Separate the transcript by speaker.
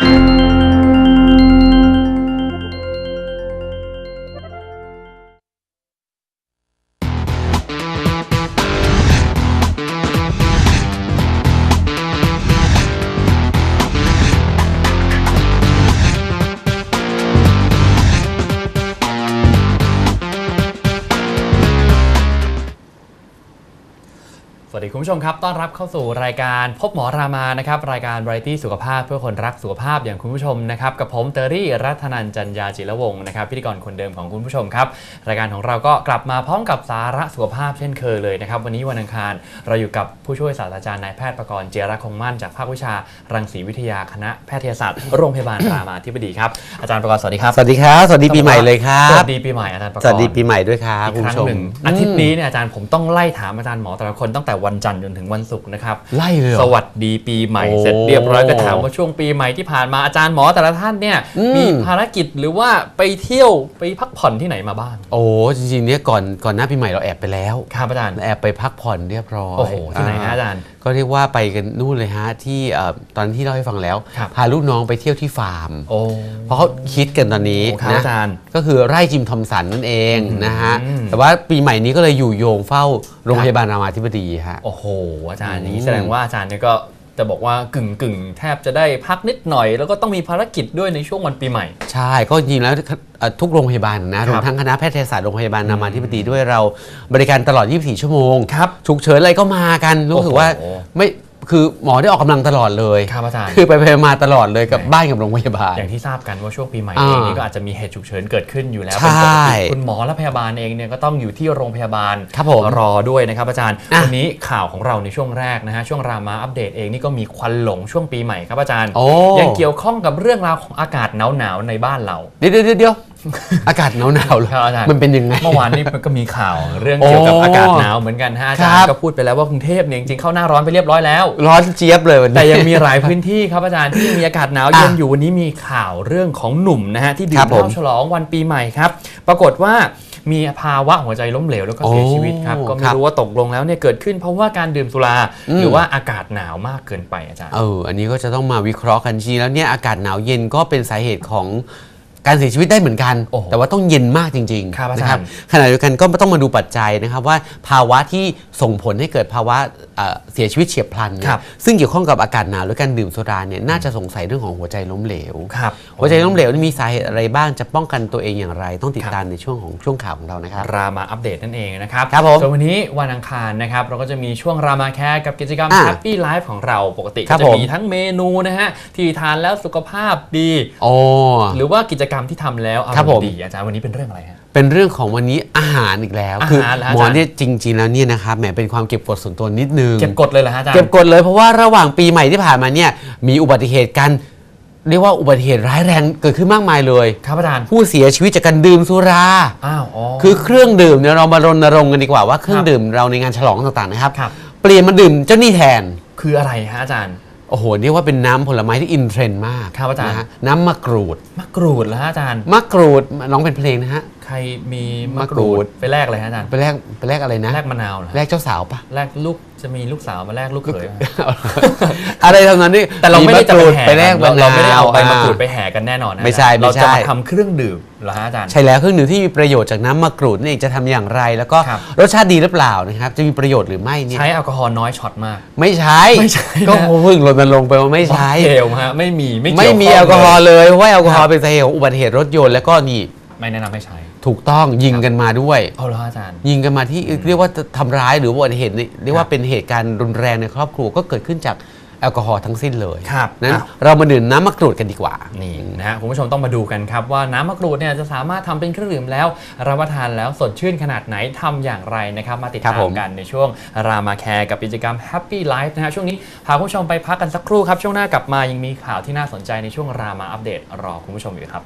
Speaker 1: สวั คุณผู้ชมครับ ต้อนรับเข้าสู่รายการพบหมอรามานะครับ รายการบริตี้สุขภาพเพื่อคนรักสุขภาพอย่างคุณผู้ชมนะครับ กับผมเตอรี่รัตนันจันยาจิรวงศ์นะครับ พิธีกรคนเดิมของคุณผู้ชมครับ รายการของเราก็กลับมาพร้อมกับสาระสุขภาพเช่นเคยเลยนะครับ วันนี้วันอังคารเราอยู่กับผู้ช่วยศาสตราจารย์นายแพทย์ประกรณ์เจยรคงมั่นจากภาควิชารังสีวิทยาคณะแพทยศาสตร์โรงพยาบาลรามาธิบดีครับอาจารย์ประกรณ์สวัสดีครับ
Speaker 2: สวัสดีครับสวัสดีปีใหม่เลยครั
Speaker 1: ส
Speaker 2: บ
Speaker 1: วัสดีปีใหม่อาจารย์ประกร
Speaker 2: ส
Speaker 1: ณ์
Speaker 2: วัสดีปีใหม่ด้วยครับ
Speaker 1: อีก
Speaker 2: คุณ
Speaker 1: ครั้
Speaker 2: ผู้
Speaker 1: ง
Speaker 2: ชม
Speaker 1: หนึ่งอาทิตย์นี้เนี่ยอาจารย์ผมต้องไล่ถามอาจารย์หมอแต่ละคนตั้งแต่วันจันทร์จนถึงวันศุกร์นะครับ
Speaker 2: ไล่เลยเหร
Speaker 1: ส
Speaker 2: อ
Speaker 1: วัสดีปีใหม่
Speaker 2: โอ้
Speaker 1: เสร็จเรียบร้อยก็ถามว่าช่วงปีใหม่ที่ผ่านมาอาจารย์หมอแต่ละท่านเนี่ย
Speaker 2: อืม
Speaker 1: มีภารกิจหรือว่าไปเที่ยวไปพักผ่อนที่ไหนมาบ้าง
Speaker 2: โอ้จริงๆเนี่ยก่อนก่อนหน้าปีใหม่เราแอบไปแล้ว
Speaker 1: ครับอาจารย์
Speaker 2: แอบไปพักผ่อนเรียบร้อย
Speaker 1: โอ้โหที่ไหนฮะอาจารย์
Speaker 2: ก็เรียกว่าไปกันนู่นเลยฮะที่เอ่อตอนที่เราให้ฟังแล้ว
Speaker 1: ครับ
Speaker 2: พาลูกน้องไปเที่ยวที่ฟาร์ม
Speaker 1: โอ้
Speaker 2: เพราะเขาคิดกันตอนนี้
Speaker 1: โอ้ครับ
Speaker 2: นะ
Speaker 1: อาจารย์
Speaker 2: ก็คือไร่จิมทอมสันนั่นเอง
Speaker 1: อืม
Speaker 2: นะฮะแต่ว่าปีใหม่นี้ก็เลยอยู่โยงเฝ้าโรง
Speaker 1: ครับ
Speaker 2: พยาบาลรามาธิบดีฮะ
Speaker 1: โอ้โห อาจารย์อย่างนี้
Speaker 2: อืม
Speaker 1: แสดงว่าอาจารย์เนี่ยก็ จะบอกว่ากึ่งกึ่งๆแทบจะได้พักนิดหน่อย แล้วก็ต้องมีภารกิจด้วยในช่วงวันปีใหม่
Speaker 2: ใช่ก็จริงๆแล้วเอ่อทุกโรงพยาบาลนะ
Speaker 1: ค
Speaker 2: ร
Speaker 1: รับ
Speaker 2: วมทั้งคณะแพทยศาสตร์โรงพยาบาลรามาธิบดีด้วยเราบริการตลอด 24 ชั่วโมง
Speaker 1: ครับ
Speaker 2: ฉุกเฉินอะไรก็มากันรู้สึกว่า
Speaker 1: โอ้โห
Speaker 2: ไม่ คือหมอได้ออกกำลังตลอดเลย
Speaker 1: ครับอาจารย์
Speaker 2: คือไปไปมาตลอดเลยกับบ้านกับโรงพยาบาล
Speaker 1: อย่างที่ทราบกันว่าช่วงปีใหม่
Speaker 2: อ่า
Speaker 1: เองนี่ก็อาจจะมีเหตุฉุกเฉินเกิดขึ้นอยู่แล้ว
Speaker 2: ใช่
Speaker 1: เป็นปกติคุณหมอและพยาบาลเองเนี่ยก็ต้องอยู่ที่โรงพยาบาล
Speaker 2: ครับผม
Speaker 1: รอด้วยนะครับอาจารย์
Speaker 2: อะ
Speaker 1: วันนี้ข่าวของเราในช่วงแรกนะฮะช่วงรามาอัปเดตเองนี่ก็มีควันหลงช่วงปีใหม่ครับอาจารย์
Speaker 2: โอ้
Speaker 1: ยังเกี่ยวข้องกับเรื่องราวของอากาศหนาวๆในบ้านเรา
Speaker 2: เดี๋ยวเดี๋ยวเดี๋ยว อากาศหนาวหนาวๆเหรอ
Speaker 1: ครับอาจารย์
Speaker 2: มันเป็นยังไง
Speaker 1: เมื่อวานนี้มันก็มีข่าวเรื่องเกี่ยวกับ
Speaker 2: โอ้
Speaker 1: อากาศหนาวเหมือนกันฮะอาจาร
Speaker 2: ครั
Speaker 1: ย์
Speaker 2: บ
Speaker 1: ก็พูดไปแล้วว่ากรุงเทพเนี่ยจริงๆเข้าหน้าร้อนไปเรียบร้อยแล้ว
Speaker 2: ร้อนเจี๊ยบเลยวันนี้
Speaker 1: แต่ยังมีหลายพื้นที่ครับอาจารย์ที่ยังมีอากาศหนาว
Speaker 2: อะ
Speaker 1: เย็นอยู่วันนี้มีข่าวเรื่องของหนุ่มนะฮะที่ดื่
Speaker 2: ครั
Speaker 1: ม
Speaker 2: บผม
Speaker 1: เหล้าฉลองวันปีใหม่ครับ ปรากฏว่ามีภาวะหัวใจล้มเหลวแล้วก็เสีย
Speaker 2: โอ้
Speaker 1: ชีวิตครับ ก็ไม่
Speaker 2: ครับ
Speaker 1: รู้ว่าตกลงแล้วเนี่ยเกิดขึ้นเพราะว่าการดื่มสุรา
Speaker 2: อืม
Speaker 1: หรือว่าอากาศหนาวมากเกินไปอาจารย์
Speaker 2: เอออันนี้ก็จะต้องมาวิเคราะห์กันจริงๆแล้วเนี่ยอากาศหนาวเย็นก็เป็นสาเหตุของ การเสียชีวิตได้เหมือนกัน
Speaker 1: โอ้โห
Speaker 2: แต่ว่าต้องเย็นมากจริง
Speaker 1: ครับ
Speaker 2: ๆ
Speaker 1: อา
Speaker 2: นะ
Speaker 1: จารย์
Speaker 2: ขณะเดียวกันก็ต้องมาดูปัจจัยนะครับว่าภาวะที่ส่งผลให้เกิดภาวะเอ่อเสียชีวิตเฉียบพลันเนี่
Speaker 1: ครั
Speaker 2: ย
Speaker 1: บ
Speaker 2: ซึ่งเกี่ยวข้องกับอากาศหนาวหรือการดื่มสุราเนี่ยน่าจะสงสัยเรื่องของหัวใจล้มเหลว
Speaker 1: ครับ
Speaker 2: หัวใจล้มเหลวนี่มีสาเหตุอะไรบ้างจะป้องกันตัวเองอย่างไร ต้องติด
Speaker 1: ครับ
Speaker 2: ตามในช่วงของช่วงข่าวของเรานะครับ
Speaker 1: รามาอัปเดตนั่นเองนะครับ
Speaker 2: ครับผม
Speaker 1: ส่วนวันนี้วันอังคารนะครับเราก็จะมีช่วงรามาแคร์กับกิจกรรม
Speaker 2: อะ
Speaker 1: Happy Life ของเราปกติ
Speaker 2: ครั
Speaker 1: ก็
Speaker 2: บ
Speaker 1: จะ
Speaker 2: ผม
Speaker 1: มีทั้งเมนูนะฮะที่ทานแล้วสุขภาพดี
Speaker 2: โอ้
Speaker 1: หรือว่ากิจกรรมที่ทำแล้วอา
Speaker 2: ครั
Speaker 1: ร
Speaker 2: บ
Speaker 1: ม
Speaker 2: ผม
Speaker 1: ณ์ดีอาจารย์วันนี้เป็นเรื่องอะไรฮะ
Speaker 2: เป็นเรื่องของวันนี้อาหารอีกแล้ว
Speaker 1: อาหาร
Speaker 2: คื
Speaker 1: เหรอฮะ
Speaker 2: หมอ
Speaker 1: อาจารย์
Speaker 2: เนี่ยจริง ๆ แล้วเนี่ยนะครับแหมเป็นความเก็บกดส่วนตัวนิดนึง
Speaker 1: เก็บกดเลยเหรอฮะอาจารย์
Speaker 2: เก็บกดเลยเพราะว่าระหว่างปีใหม่ที่ผ่านมาเนี่ยมีอุบัติเหตุกันเรียกว่าอุบัติเหตุร้ายแรงเกิดขึ้นมากมายเลย
Speaker 1: ครับอาจารย์
Speaker 2: ผู้เสียชีวิตจากการดื่มสุรา
Speaker 1: อ้าวอ๋อ
Speaker 2: คือเครื่องดื่มเนี่ยเรามารณรงค์กันดีกว่าว่าเครื่อ
Speaker 1: ค
Speaker 2: ง
Speaker 1: รับ
Speaker 2: ดื่มเราในงานฉลองต่างๆนะครับ
Speaker 1: ครับ
Speaker 2: เปลี่ยนมาดื่มเจ้านี่แทน
Speaker 1: คืออะไรฮะอาจารย์
Speaker 2: โอ้โหเรียกว่าเป็นน้ำผลไม้ที่อินเทรนด์มาก
Speaker 1: ครับอาจารย์
Speaker 2: นะฮะน้ำมะกรูด
Speaker 1: มะกรูดเหรอฮะอาจารย์
Speaker 2: มะกรูดน้องเป็นเพลงนะฮะ
Speaker 1: ใครมีมะ
Speaker 2: มะ
Speaker 1: ก
Speaker 2: กรู
Speaker 1: รูด
Speaker 2: ด
Speaker 1: ไปแลกอะไรฮะอาจารย์
Speaker 2: ไปแลกไปแลกอะไรนะ
Speaker 1: แลกมะนาวเหรอ
Speaker 2: แลกเจ้าสาวปะ
Speaker 1: แลกลูกจะมีลูกสาวมาแลกลูกเขยไหม
Speaker 2: อะไรทำนั้นนี่
Speaker 1: แต่เราไม่ได้จะ
Speaker 2: ก
Speaker 1: ไป
Speaker 2: รูด
Speaker 1: แห่
Speaker 2: ไปแลก
Speaker 1: เราเราไม่ได้เอาใบ
Speaker 2: น
Speaker 1: มะกรูดไปแห่กันแน่นอนนะ
Speaker 2: ไม่ใช่ไม่
Speaker 1: เรา
Speaker 2: ใช่
Speaker 1: จะมาทำเครื่องดื่มเหรอฮะอาจารย์
Speaker 2: ใช่แล้วเครื่องดื่มที่มีประโยชน์จากน้ำมะกรูดนี่เองจะทำอย่างไร แล้วก็
Speaker 1: ครับ
Speaker 2: รสชาติดีหรือเปล่านะครับจะมีประโยชน์หรือไม่เนี่ย
Speaker 1: ใช้แอลกอฮอล์น้อยช็อตมาก
Speaker 2: ไม่ใช้
Speaker 1: ไม่ใช่นะ
Speaker 2: ก็เพิ่งรณรงค์ไปว่าไม่ใช้
Speaker 1: เทลฮะไม่มีไม่เกี่
Speaker 2: ไม่
Speaker 1: ยว
Speaker 2: มี
Speaker 1: ข้ง
Speaker 2: แอลกอฮอล์
Speaker 1: เลย
Speaker 2: เลยเพราะว่าแอลกอฮอ
Speaker 1: ครั
Speaker 2: ล์
Speaker 1: บ
Speaker 2: เป็นสาเหตุของอุบัติเหตุรถยนต์แล้วก็นี่
Speaker 1: ไม่แนะนำให้ใช้
Speaker 2: ถูกต้องยิงกันมาด้วย
Speaker 1: เอาเหรอฮะอาจารย์
Speaker 2: ยิงกันมาที่เรียกว่าทำร้ายหรือว่าอุบัติเหตุนี่เรียก
Speaker 1: ครั
Speaker 2: ว่า
Speaker 1: บ
Speaker 2: เป็นเหตุการณ์รุนแรงในครอบครัวก็เกิดขึ้นจากแอลกอฮอล์ทั้งสิ้นเลย
Speaker 1: ครับ
Speaker 2: นั้น
Speaker 1: อะ
Speaker 2: เรามาดื่มน้ำมะกรูดกันดีกว่า
Speaker 1: นี่นะฮะคุณผู้ชมต้องมาดูกันครับว่าน้ำมะกรูดเนี่ยจะสามารถทำเป็นเครื่องดื่มแล้ว รับประทานแล้วสดชื่นขนาดไหนทำอย่างไรนะครับ มาติด
Speaker 2: ครั
Speaker 1: ตา
Speaker 2: บผมม
Speaker 1: กันในช่วงรามาแคร์กับกิจกรรม Happy Life นะฮะช่วงนี้พาคุณผู้ชมไปพักกันสักครู่ครับ ช่วงหน้ากลับมายังมีข่าวที่น่าสนใจในช่วงรามาอัปเดตรอคุณผู้ชมอยู่ครับ